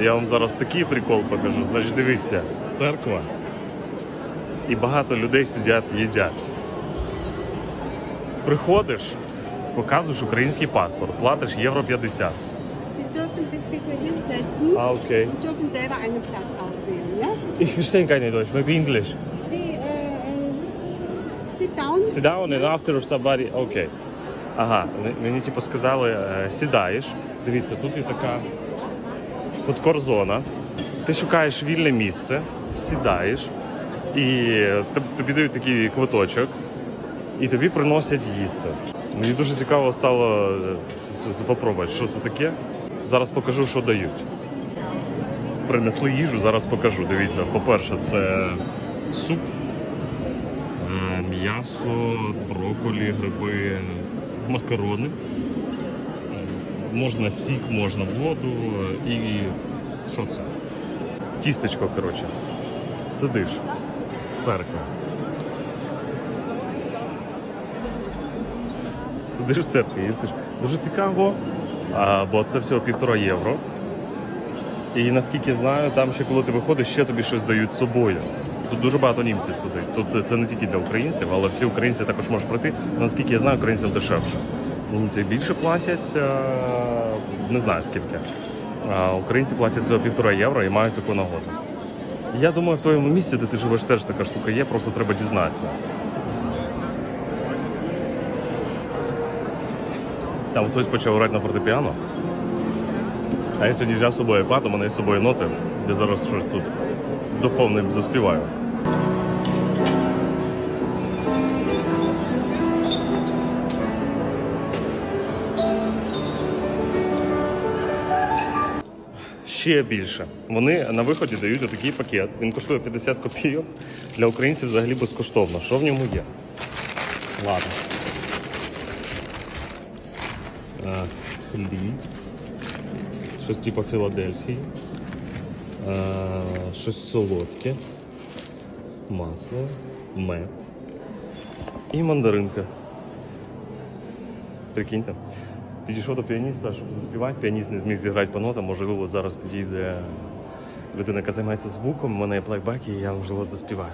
Я вам зараз такий прикол покажу. Значить, дивіться, церква. І багато людей сидять, їдять. Приходиш, показуєш український паспорт, платиш євро 50. Sie dürfen sich А, окей. dürfen selber einen Platz auswählen. Ja? Ich verstehe keine Deutsch, maybe English. Sie äh, sit down. Sit down and after somebody... Окей. Ага, мені типу сказали, е, сідаєш. Дивіться, тут є така фудкор-зона. Ти шукаєш вільне місце, сідаєш, і тобі дають такий квиточок, і тобі приносять їсти. Мені дуже цікаво стало е, попробувати, що це таке. Зараз покажу, що дають. Принесли їжу, зараз покажу. Дивіться, по-перше, це суп, е, м'ясо, брокколі, гриби, макарони. Можна сік, можна воду і що це? Тістечко, коротше. Сидиш. Церква. Сидиш в церкві, їсиш. Дуже цікаво, бо це всього півтора євро. І наскільки знаю, там ще коли ти виходиш, ще тобі щось дають з собою. Тут дуже багато німців сидить. Тут це не тільки для українців, але всі українці також можуть прийти. Наскільки я знаю, українцям дешевше. Німці більше платять, е, не знаю скільки. Українці платять всього півтора євро і мають таку нагоду. Я думаю, в твоєму місці, де ти живеш, теж така штука є, просто треба дізнатися. Там хтось почав грати на фортепіано. А я сьогодні взяв з собою iPad, у мене з собою ноти, де зараз щось тут духовним заспіваю. Ще більше. Вони на виході дають отакий пакет. Він коштує 50 копійок. Для українців взагалі безкоштовно. Що в ньому є? Ладно. Хліб. Щось типу Філадельфії. Щось солодке. Масло, мед. І мандаринка. Прикиньте. Підійшов до піаніста, щоб заспівати. Піаніст не зміг зіграти по нотам. Можливо, зараз підійде людина, яка займається звуком. У мене є плейбек, і я можливо заспіваю.